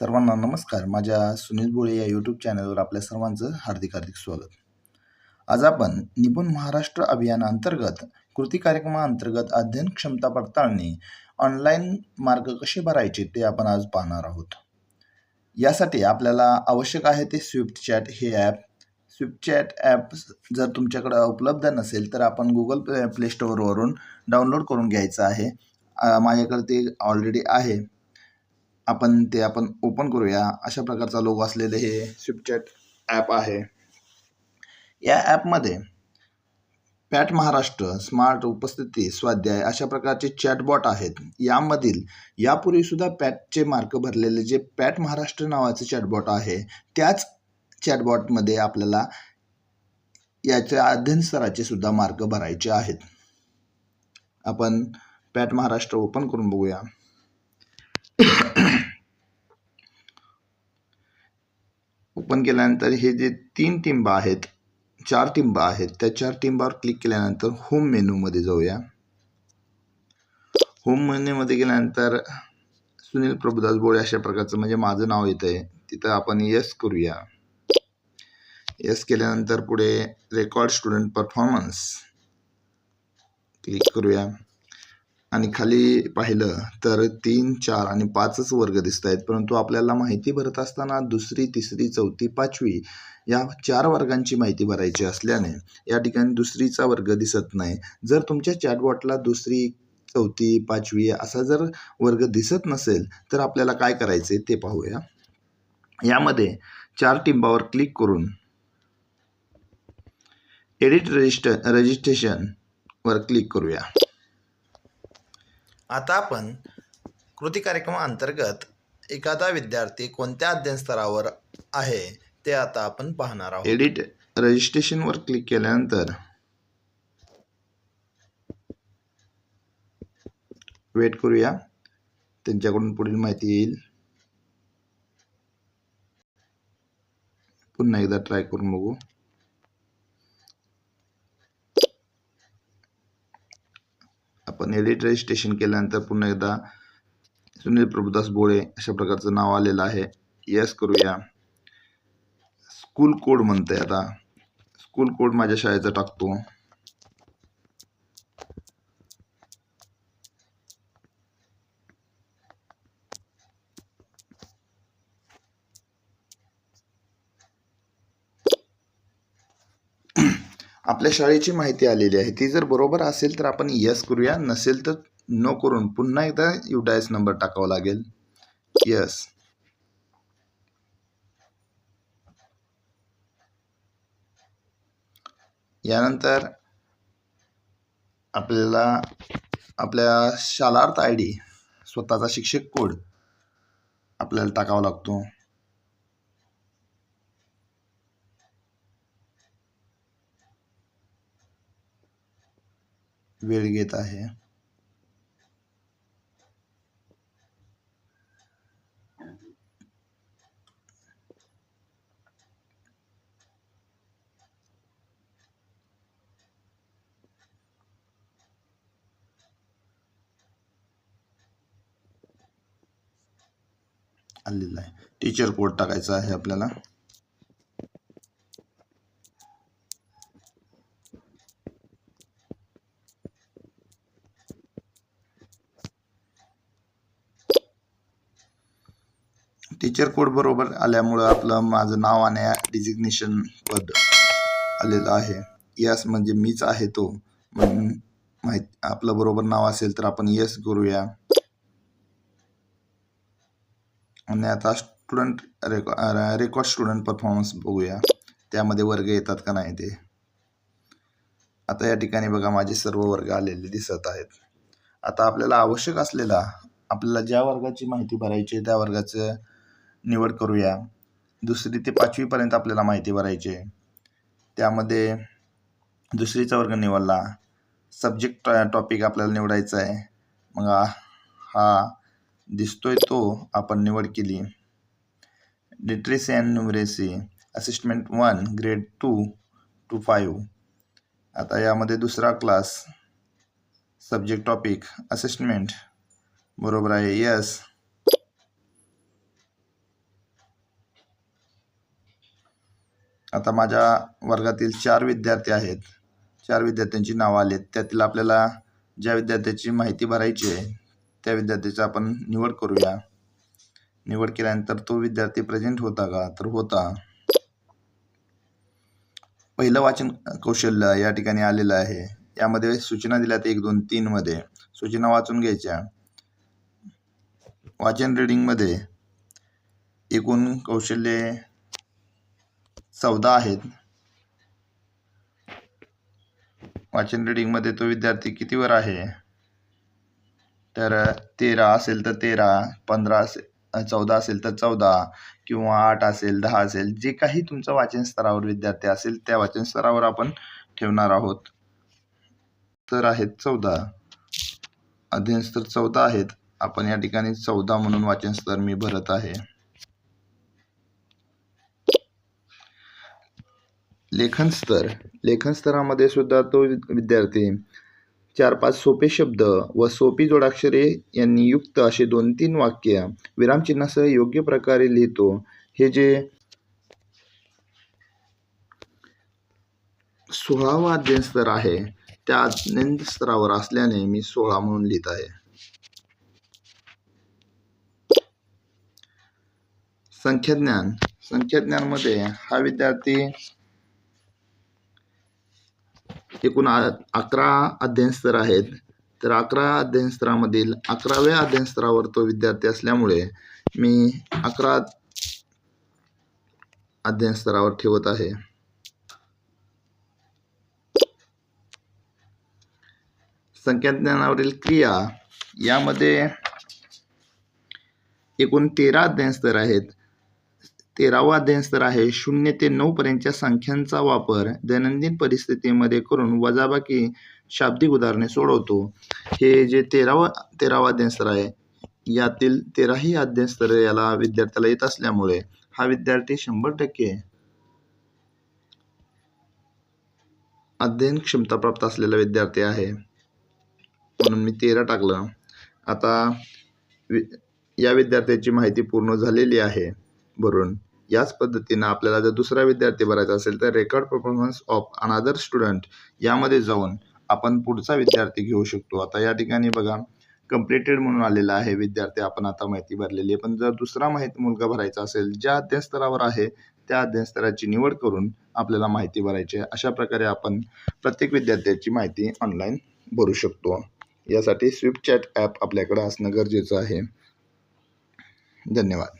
सर्वांना नमस्कार. माझ्या सुनील बोळे या यूट्यूब चॅनलवर आपल्या सर्वांचं हार्दिक हार्दिक स्वागत. आज आपण निपुण महाराष्ट्र अभियानाअंतर्गत कृती कार्यक्रमाअंतर्गत अध्ययन क्षमता पडताळणी ऑनलाईन मार्ग कसे भरायचे ते आपण आज पाहणार आहोत. यासाठी आपल्याला आवश्यक आहे ते स्विफ्ट चॅट हे ॲप स्विफ्ट चॅट ॲप जर तुमच्याकडं उपलब्ध नसेल तर आपण गुगल प्ले प्ले स्टोअरवरून डाउनलोड करून घ्यायचं आहे. माझ्याकडे ते ऑलरेडी आहे. आपण ते आपण ओपन करूया. अशा प्रकारचा लोगो असलेले हे स्विपचॅट ॲप आहे. या ॲपमध्ये पॅट महाराष्ट्र स्मार्ट उपस्थिती स्वाध्याय अशा प्रकारचे चॅटबॉट आहेत. यामधील यापूर्वीसुद्धा पॅटचे मार्क भरलेले जे पॅट महाराष्ट्र नावाचे चॅटबॉट आहे त्याच चॅटबॉटमध्ये आपल्याला याच्या अध्ययन स्तराचे सुद्धा मार्क भरायचे आहेत. आपण पॅट महाराष्ट्र ओपन करून बघूया. ओपन केल्यानंतर हे जे तीन टिंब आहेत चार टिंब आहेत त्या चार टिंबावर क्लिक केल्यानंतर होम मेनूमध्ये जाऊया. होम मेन्यूमध्ये गेल्यानंतर सुनील प्रभुदास बोळे अशा प्रकारचं म्हणजे माझं नाव येतं आहे तिथं आपण यस करूया. यस केल्यानंतर पुढे रेकॉर्ड स्टुडंट परफॉर्मन्स क्लिक करूया. आणि खाली पाहिलं तर तीन चार आणि पाचच वर्ग दिसत आहेत. परंतु आपल्याला माहिती भरत असताना दुसरी तिसरी चौथी पाचवी या चार वर्गांची माहिती भरायची असल्याने या ठिकाणी दुसरीचा वर्ग दिसत नाही. जर तुमच्या चॅटबॉटला दुसरी चौथी पाचवी असा जर वर्ग दिसत नसेल तर आपल्याला काय करायचे ते पाहूया. यामध्ये चार टिंबावर क्लिक करून एडिट रजिस्टर रजिस्ट्रेशनवर क्लिक करूया. आता आपण कृती कार्यक्रमाअंतर्गत एखादा विद्यार्थी कोणत्या अध्ययन स्तरावर आहे ते आता आपण पाहणार आहोत. एडिट रजिस्ट्रेशनवर क्लिक केल्यानंतर वेट करूया. त्यांच्याकडून पुढील माहिती येईल. पुन्हा एकदा ट्राय करून बघू. आपण एडिट रजिस्ट्रेशन केल्यानंतर पुन्हा एकदा सुनील प्रभुदास बोळे अशा प्रकारचं नाव आलेलं आहे. यस करूया. स्कूल कोड म्हणतंय आता. स्कूल कोड माझ्या शाळेचा टाकतो. आपल्या शाळेची माहिती आलेली आहे. ती जर बरोबर असेल तर आपण यस करूया. नसेल तर नो करून पुन्हा एकदा युडायस नंबर टाकावा लागेल. यस यानंतर आपल्याला आपल्या शालार्थ आय डी स्वतःचा शिक्षक कोड आपल्याला टाकावा लागतो. वेळ घेत आहे. आलेला आहे. टीचर कोड टाकायचा आहे आपल्याला. टीचर कोड बरोबर आल्यामुळं आपलं माझं नाव आणि डिजिग्नेशन पद आलेलं आहे. यस म्हणजे मीच आहे तो. म्हणून माहीत आपलं बरोबर नाव असेल तर आपण यस करूया. आणि आता student reco record student performance बघूया. त्यामध्ये वर्ग येतात का नाही ते? आता या ठिकाणी बघा माझे सर्व वर्ग आलेले दिसत आहेत. आता आपल्याला आवश्यक असलेला आपल्याला ज्या वर्गाची माहिती भरायची आहे त्या वर्गाचं निवड करूया. दुसरी ते पाचवीपर्यंत आपल्याला माहिती भरायची आहे. त्यामध्ये दुसरीचा वर्ग निवडला. सब्जेक्ट टॉपिक आपल्याला निवडायचा आहे. मग हा- दिसतोय तो आपण निवड केली. Literacy and numeracy assessment one grade two two five आता यामध्ये दुसरा क्लास सब्जेक्ट टॉपिक असिस्टमेंट बरोबर आहे. यस आता माझ्या वर्गातील चार विद्यार्थी आहेत. चार विद्यार्थ्यांची नावं आली आहेत त्यातील आपल्याला ज्या विद्यार्थ्याची माहिती भरायची आहे त्या विद्यार्थ्याची आपण निवड करूया. निवड केल्यानंतर तो विद्यार्थी प्रेझेंट होता का? तर होता. पहिलं वाचन कौशल्य या ठिकाणी आलेलं आहे. यामध्ये सूचना दिल्यात एक दोन तीनमध्ये सूचना वाचून घ्यायच्या. वाचन रिडिंगमध्ये एकूण कौशल्ये चौदा आहेत. वाचन रिडिंगमध्ये तो विद्यार्थी कितीवर आहे? तर तेरा असेल तर तेरा पंधरा असेल चौदा असेल तर चौदा किंवा आठ असेल दहा असेल जे काही तुमचं वाचन स्तरावर विद्यार्थी असेल त्या वाचन स्तरावर आपण ठेवणार आहोत. तर आहेत चौदा. अध्ययन स्तर चौदा आहेत. आपण या ठिकाणी चौदा म्हणून वाचन स्तर मी भरत आहे. लेखन स्तर लेखन स्तरामध्ये सुद्धा तो विद्यार्थी. चार पाच सोपे शब्द व सोपी जोडाक्षरे यांनी युक्त असे दोन तीन वाक्य विरामचिन्हासह योग्य प्रकारे लिहितो. हे जे सोळावा अध्ययन स्तर आहे त्या अध्ययन स्तरावर असल्याने मी सोळा म्हणून लिहित आहे. संख्याज्ञान. संख्याज्ञानमध्ये हा विद्यार्थी एकूण आ- अकरा अध्ययन स्तर आहेत. तर अकरा अध्ययन स्तरामधील अकराव्या अध्ययन स्तरावर तो विद्यार्थी असल्यामुळे मी अकरा अध्ययन स्तरावर ठेवत आहे. संख्याज्ञानावरील क्रिया यामध्ये एकूण तेरा अध्ययन स्तर आहेत. तेरावा अध्ययन स्तर आहे. शून्य ते नऊ पर्यंतच्या संख्यांचा वापर दैनंदिन परिस्थितीमध्ये करून वजाबाकी शाब्दिक उदाहरणे सोडवतो. हे जे तेरावा तेरावा अध्ययन स्तर आहे यातील तेराही अध्ययन स्तर याला विद्यार्थ्याला येत असल्यामुळे हा विद्यार्थी शंभर टक्के अध्ययन क्षमता प्राप्त असलेला विद्यार्थी आहे. म्हणून मी तेरा टाकलं. आता वि या विद्यार्थ्याची माहिती पूर्ण झालेली आहे. भरून याच पद्धतीनं आपल्याला जर दुसरा विद्यार्थी भरायचा असेल तर record performance of another student यामध्ये जाऊन आपण पुढचा विद्यार्थी घेऊ शकतो. आता या ठिकाणी बघा कम्प्लिटेड म्हणून आलेला आहे विद्यार्थी आपण आता माहिती भरलेली आहे. पण जर दुसरा माहिती मुलगा भरायचा असेल ज्या अध्ययनस्तरावर आहे त्या अध्ययनस्तराची निवड करून आपल्याला माहिती भरायची आहे. अशा प्रकारे आपण प्रत्येक विद्यार्थ्याची माहिती ऑनलाईन भरू शकतो. यासाठी स्विफ्ट चॅट ॲप आपल्याकडे असणं गरजेचं आहे. धन्यवाद.